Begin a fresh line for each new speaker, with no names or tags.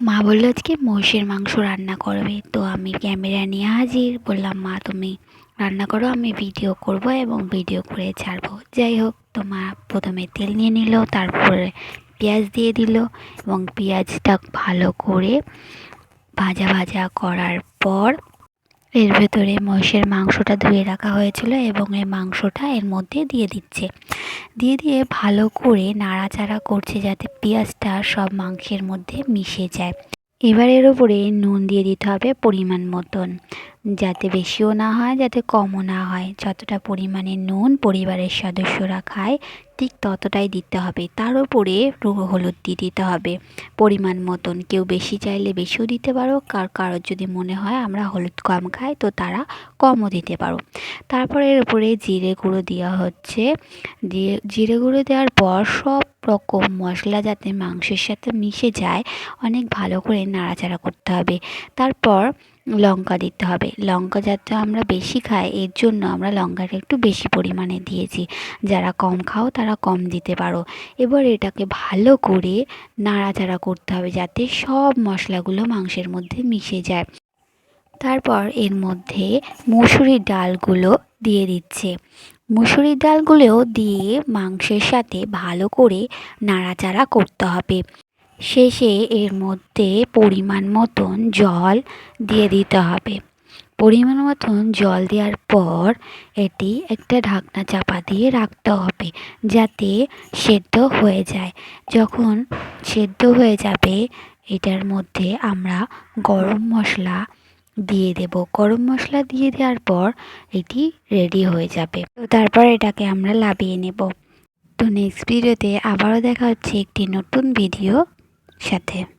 মা বলল, আজকে মহিষের মাংস রান্না করবে। তো আমি ক্যামেরা নিয়ে হাজির। বললাম, মা, তুমি রান্না করো, আমি ভিডিও করব এবং ভিডিও করে ছাড়বো। যাই হোক, তো মা প্রথমে তেল নিয়ে নিল, তারপরে পেঁয়াজ দিয়ে দিল এবং পেঁয়াজটা ভালো করে ভাজা ভাজা করার পর এর ভেতরে মহিষের মাংসটা ধুয়ে রাখা হয়েছিল এবং এই মাংসটা এর মধ্যে দিয়ে দিচ্ছে। দিয়ে দিয়ে ভালো করে নাড়াচাড়া করছে যাতে পেঁয়াজটা সব মাংসের মধ্যে মিশে যায়। এবার এর উপরে নুন দিয়ে দিতে হবে পরিমাণ মতন। যাতে বেশিও না হয়, যাতে কমও না হয়। যতটা পরিমাণে নুন পরিবারের সদস্যরা খায়, ঠিক ততটাই দিতে হবে। তার উপরে হলুদ দিয়ে দিতে হবে। পরিমাণ মতন। কেউ বেশি চাইলে বেশিও দিতে পারো। কার কারোর যদি মনে হয় আমরা হলুদ কম খাই, তো তারা কমও দিতে পারো। তারপরে এর উপরে জিরে গুঁড়ো দেওয়া হচ্ছে। দিয়ে জিরে গুঁড়ো দেওয়ার পর সব রকম মশলা যাতে মাংসের সাথে মিশে যায়, অনেক ভালো করে নাড়াচাড়া করতে হবে। তারপর লঙ্কা দিতে হবে। লঙ্কা যাতে আমরা বেশি খাই, এর জন্য আমরা লঙ্কাটা একটু বেশি পরিমাণে দিয়েছি। যারা কম খাও, তারা কম দিতে পারো। এবার এটাকে ভালো করে নাড়াচাড়া করতে হবে যাতে সব মশলাগুলো মাংসের মধ্যে মিশে যায়। তারপর এর মধ্যে মুসুরির ডালগুলো দিয়ে দিচ্ছে। মুসুরির ডালগুলোও দিয়ে মাংসের সাথে ভালো করে নাড়াচাড়া করতে হবে। শেষে এর মধ্যে পরিমাণ মতন জল দিয়ে দিতে হবে। পরিমাণ মতন জল দেওয়ার পর এটি একটা ঢাকনা চাপা দিয়ে রাখতে হবে যাতে সেদ্ধ হয়ে যায়। যখন সেদ্ধ হয়ে যাবে, এটার মধ্যে আমরা গরম মশলা দিয়ে দেব। গরম মশলা দিয়ে দেওয়ার পর এটি রেডি হয়ে যাবে। তো তারপর এটাকে আমরা লাভিয়ে নেব। তো নেক্সট ভিডিওতে আবারও দেখা হচ্ছে একটি নতুন ভিডিও সাথে।